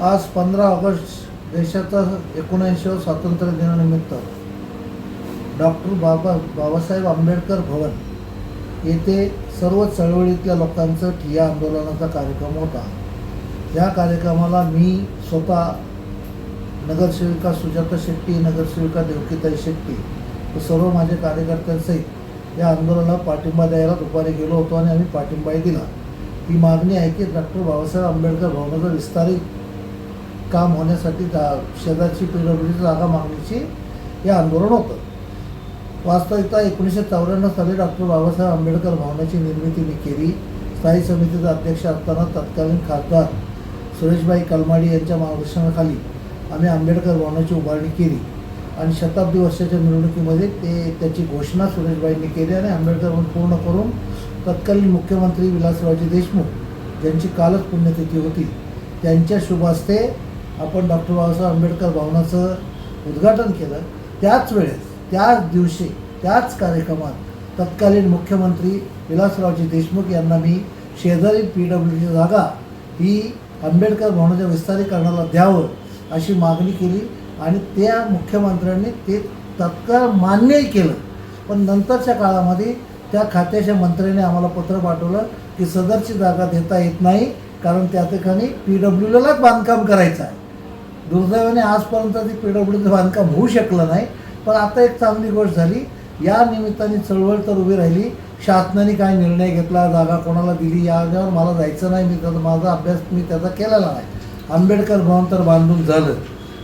आज पंधरा ऑगस्ट देशाचा एकोणऐंशीवा स्वातंत्र्य दिनानिमित्त डॉक्टर बाबा बाबासाहेब आंबेडकर भवन येथे सर्व चळवळीतल्या लोकांचं ठिया आंदोलनाचा कार्यक्रम होता. या कार्यक्रमाला मी स्वतः नगरसेविका सुजाता शेट्टी नगरसेविका देवकीताई शेट्टी सर्व माझ्या कार्यकर्त्यांसहित या आंदोलनाला पाठिंबा द्यायला दुपारी गेलो होतो आणि आम्ही पाठिंबाही दिला. ही मागणी आहे की डॉक्टर बाबासाहेब आंबेडकर भवनाचा विस्तारित काम होण्यासाठी जा शेजारची पीडब्ल्यूची जागा मागणीची हे आंदोलन होतं. वास्तविकता एकोणीसशे चौऱ्याण्णव साली डॉक्टर बाबासाहेब आंबेडकर भवनाची निर्मिती मी केली. स्थायी समितीचा अध्यक्ष असताना तत्कालीन खासदार सुरेशबाई कलमाडी यांच्या मार्गदर्शनाखाली आम्ही आंबेडकर भवनाची उभारणी केली. आणि शताब्दी वर्षाच्या निवडणुकीमध्ये ते त्याची घोषणा सुरेशबाईंनी केली आणि आंबेडकर भवन पूर्ण करून तत्कालीन मुख्यमंत्री विलासरावजी देशमुख ज्यांची कालच पुण्यतिथी होती त्यांच्या शुभ हस्ते आपण डॉक्टर बाबासाहेब आंबेडकर भवनाचं उद्घाटन केलं. त्याच वेळेस त्याच दिवशी त्याच कार्यक्रमात तत्कालीन मुख्यमंत्री विलासरावजी देशमुख यांना मी शेजारी पी डब्ल्यूची जागा ही आंबेडकर भवनाच्या विस्तारीकरणाला द्यावं अशी मागणी केली आणि त्या मुख्यमंत्र्यांनी ते तत्काळ मान्यही केलं. पण नंतरच्या काळामध्ये त्या खात्याच्या मंत्र्याने आम्हाला पत्र पाठवलं की सदरची जागा देता येत नाही कारण त्या ठिकाणी पी डब्ल्यूलाच बांधकाम करायचं आहे. दुर्दैवाने आजपर्यंत ती पी बांधकाम होऊ शकलं नाही पण आता एक चांगली गोष्ट झाली. या निमित्ताने चळवळ तर उभी राहिली. शासनाने काय निर्णय घेतला जागा कोणाला दिली यावर मला जायचं नाही. मी त्याचा माझा अभ्यास मी त्याचा केलेला नाही. आंबेडकर भवन तर बांधून झालं.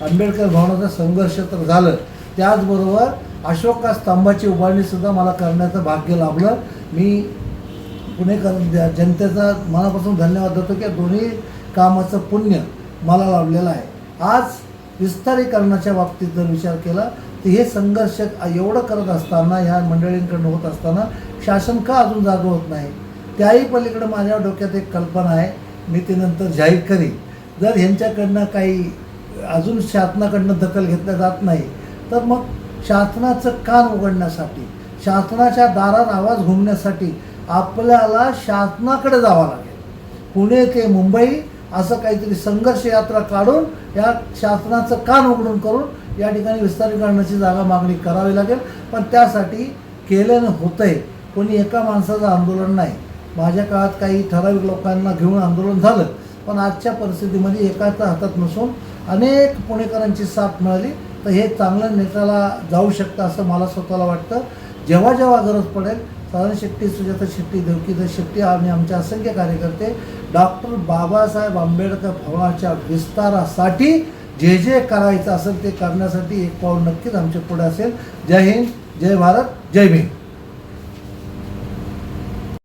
आंबेडकर भवनाचा संघर्ष तर झालं. त्याचबरोबर अशोका स्तंभाची उभारणीसुद्धा मला करण्याचं भाग्य लाभलं. मी पुणेकर जनतेचा मनापासून धन्यवाद देतो की या दोन्ही कामाचं पुण्य मला लाभलेलं आहे. आज विस्तारीकरणाच्या बाबतीत जर विचार केला तर हे संघर्ष एवढं करत असताना ह्या मंडळींकडून होत असताना शासन का अजून जागं होत नाही? त्याही पलीकडे माझ्या डोक्यात एक कल्पना आहे. मी ते नंतर जाहीर करीन. जर ह्यांच्याकडनं काही अजून शासनाकडनं दखल घेतल्या जात नाही तर मग शासनाचं कान उघडण्यासाठी शासनाच्या दारात आवाज घुमण्यासाठी आपल्याला शासनाकडे जावं लागेल. पुणे ते मुंबई असं काहीतरी संघर्ष यात्रा काढून या शासनाचं कान उघडून करून या ठिकाणी विस्तारीकरणाची जागा मागणी करावी लागेल. पण त्यासाठी केल्यानं होतं आहे कोणी एका माणसाचं आंदोलन नाही. माझ्या काळात काही ठराविक लोकांना घेऊन आंदोलन झालं. पण आजच्या परिस्थितीमध्ये एकाच्या हातात नसून अनेक पुणेकरांची साथ मिळाली. तर हे चांगलं नेत्याला जाऊ शकतं असं मला स्वतःला वाटतं. जेव्हा जेव्हा गरज पडेल साधारण शेट्टी सुजाता शेट्टी देवकीधर शेट्टी आणि आमचे असंख्य कार्यकर्ते डॉक्टर बाबासाहेब आंबेडकर भवनाच्या विस्तारासाठी जे जे करायचं असेल ते करण्यासाठी एक पाऊल नक्कीच आमच्या पुढे असेल. जय हिंद जय भारत जय भीम.